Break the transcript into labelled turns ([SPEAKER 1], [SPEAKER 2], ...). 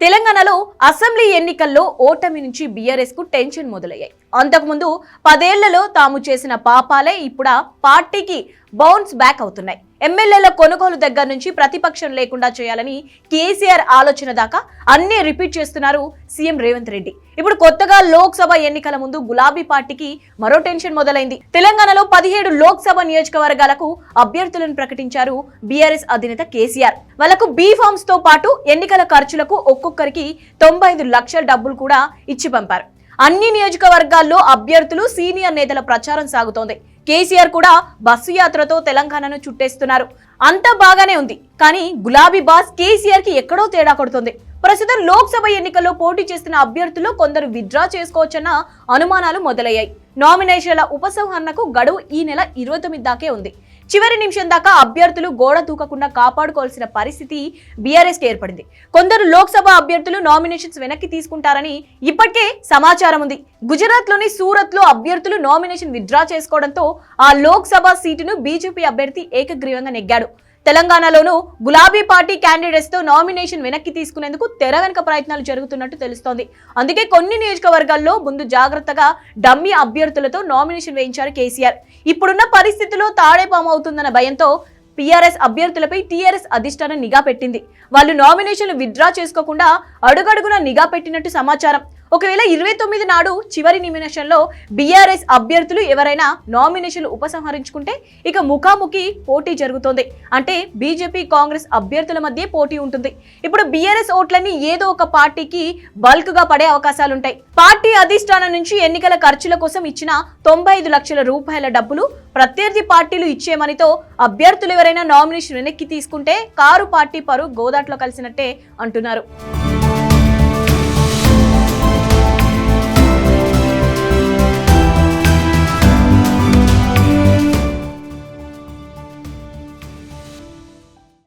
[SPEAKER 1] తెలంగాణలో అసెంబ్లీ ఎన్నికల్లో ఓటమి నుంచి బీఆర్ఎస్కు టెన్షన్ మొదలయ్యాయి. అంతకుముందు పదేళ్ళలో తాము చేసిన పాపాలే ఇప్పుడు పార్టీకి బౌన్స్ బ్యాక్ అవుతున్నాయి. ఎమ్మెల్యేల కొనుగోలు దగ్గర నుంచి ప్రతిపక్షం లేకుండా చేయాలని కేసీఆర్ ఆలోచన దాకా అన్ని రిపీట్ చేస్తున్నారు సీఎం రేవంత్ రెడ్డి. ఇప్పుడు కొత్తగా లోక్సభ ఎన్నికల ముందు గులాబీ పార్టీకి మరో టెన్షన్ మొదలైంది. తెలంగాణలో పదిహేడు లోక్సభ నియోజకవర్గాలకు అభ్యర్థులను ప్రకటించారు బీఆర్ఎస్ అధినేత కేసీఆర్. వాళ్ళకు బీ ఫార్మ్స్తో పాటు ఎన్నికల ఖర్చులకు ఒక్కొక్కరికి తొంభై ఐదు లక్షల డబ్బులు కూడా ఇచ్చి పంపారు. అన్ని నియోజకవర్గాల్లో అభ్యర్థులు సీనియర్ నేతల ప్రచారం సాగుతోంది. కేసీఆర్ కూడా బస్సు యాత్రతో తెలంగాణను చుట్టేస్తున్నారు. అంతా బాగానే ఉంది. కానీ గులాబీ బాస్ కేసీఆర్కి ఎక్కడో తేడా కొడుతుంది. ప్రస్తుతం లోక్సభ ఎన్నికల్లో పోటీ చేస్తున్న అభ్యర్థులు కొందరు విత్డ్రా చేసుకోవచ్చన్న అనుమానాలు మొదలయ్యాయి. నామినేషన్ల ఉపసంహరణకు గడువు ఈ నెల ఇరవై తొమ్మిది దాకే ఉంది. చివరి నిమిషం దాకా అభ్యర్థులు గోడ తూకకుండా కాపాడుకోవాల్సిన పరిస్థితి బీఆర్ఎస్ ఏర్పడింది. కొందరు లోక్సభ అభ్యర్థులు నామినేషన్స్ వెనక్కి తీసుకుంటారని ఇప్పటికే సమాచారం ఉంది. గుజరాత్లోని సూరత్లో సూరత్లో అభ్యర్థులు నామినేషన్ విత్డ్రా చేసుకోవడంతో ఆ లోక్సభ సీటును బీజేపీ అభ్యర్థి ఏకగ్రీవంగా నెగ్గాడు. తెలంగాణలోనూ గులాబీ పార్టీ క్యాండిడేట్స్తో నామినేషన్ వెనక్కి తీసుకునేందుకు తెర వెనుక ప్రయత్నాలు జరుగుతున్నట్టు తెలుస్తోంది. అందుకే కొన్ని నియోజకవర్గాల్లో ముందు జాగ్రత్తగా డమ్మీ అభ్యర్థులతో నామినేషన్ వేయించారు కేసీఆర్. ఇప్పుడున్న పరిస్థితిలో తాడేపాము అవుతుందన్న భయంతో పీఆర్ఎస్ అభ్యర్థులపై టీఆర్ఎస్ అధిష్టానం నిఘా పెట్టింది. వాళ్ళు నామినేషన్లు విత్డ్రా చేసుకోకుండా అడుగడుగున నిఘా పెట్టినట్టు సమాచారం. ఒకవేళ ఇరవై తొమ్మిది నాడు చివరి నిమిషంలో బీఆర్ఎస్ అభ్యర్థులు ఎవరైనా నామినేషన్లు ఉపసంహరించుకుంటే ఇక ముఖాముఖి పోటీ జరుగుతోంది. అంటే బీజేపీ కాంగ్రెస్ అభ్యర్థుల మధ్య పోటీ ఉంటుంది. ఇప్పుడు బీఆర్ఎస్ ఓట్లన్నీ ఏదో ఒక పార్టీకి బల్క్గా పడే అవకాశాలుంటాయి. పార్టీ అధిష్టానం నుంచి ఎన్నికల ఖర్చుల కోసం ఇచ్చిన తొంభై ఐదు లక్షల రూపాయల డబ్బులు ప్రత్యర్థి పార్టీలు ఇచ్చేమనితో అభ్యర్థులు ఎవరైనా నామినేషన్ వెనక్కి తీసుకుంటే కారు పార్టీ పరు గోదాట్లో కలిసినట్టే అంటున్నారు.